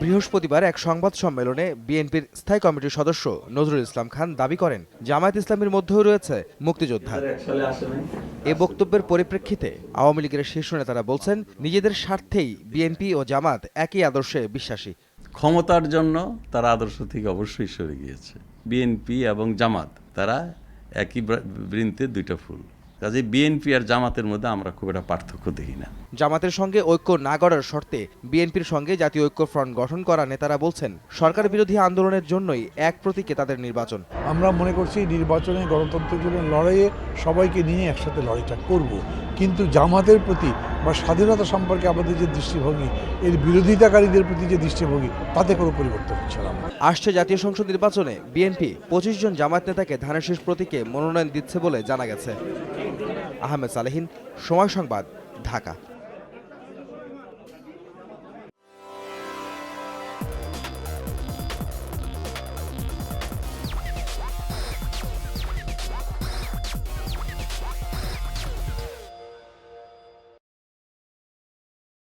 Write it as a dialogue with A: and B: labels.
A: বৃহস্পতিবার এক সংবাদ সম্মেলনে বিএনপির স্থায়ী কমিটির সদস্য নজরুল ইসলাম খান দাবি করেন, জামায়াত ইসলামের মধ্যেও রয়েছে মুক্তিযোদ্ধা। এ বক্তব্যের পরিপ্রেক্ষিতে আওয়ামী লীগের শীর্ষ নেতারা বলছেন, নিজেদের স্বার্থেই বিএনপি ও জামাত একই আদর্শে বিশ্বাসী।
B: ক্ষমতার জন্য তারা আদর্শ থেকে অবশ্যই সরে গিয়েছে। বিএনপি এবং জামাত, তারা একই বৃন্তে দুইটা ফুল। কাজে বিএনপি আর জামাতের মধ্যে আমরা খুব একটা পার্থক্য দেখি না।
A: জামাতের সঙ্গে ঐক্য না গড়ার শর্তে বিএনপির সঙ্গে জাতীয় ঐক্য ফ্রন্ট গঠন করা নেতারা বলছেন সরকার বিরোধী আন্দোলনের জন্যই এক প্রতীকে তাদের নির্বাচন।
C: আমরা মনে করছি নির্বাচনে গণতন্ত্রের জন্য লড়াইয়ে সবাইকে নিয়ে একসাথে লড়াইটা করব। কিন্তু জামাতের প্রতি বা স্বাধীনতা সম্পর্কে আমাদের যে দৃষ্টিভঙ্গি, এর বিরোধিতাকারীদের প্রতি যে দৃষ্টিভঙ্গি, তাতে কোনো পরিবর্তন হচ্ছে না।
A: আসছে জাতীয় সংসদ নির্বাচনে বিএনপি পঁচিশ জন জামায়াত নেতাকে ধানের শেষ প্রতীকে মনোনয়ন দিচ্ছে বলে জানা গেছে। আহমেদ সালেহিন, সময় সংবাদ, ঢাকা।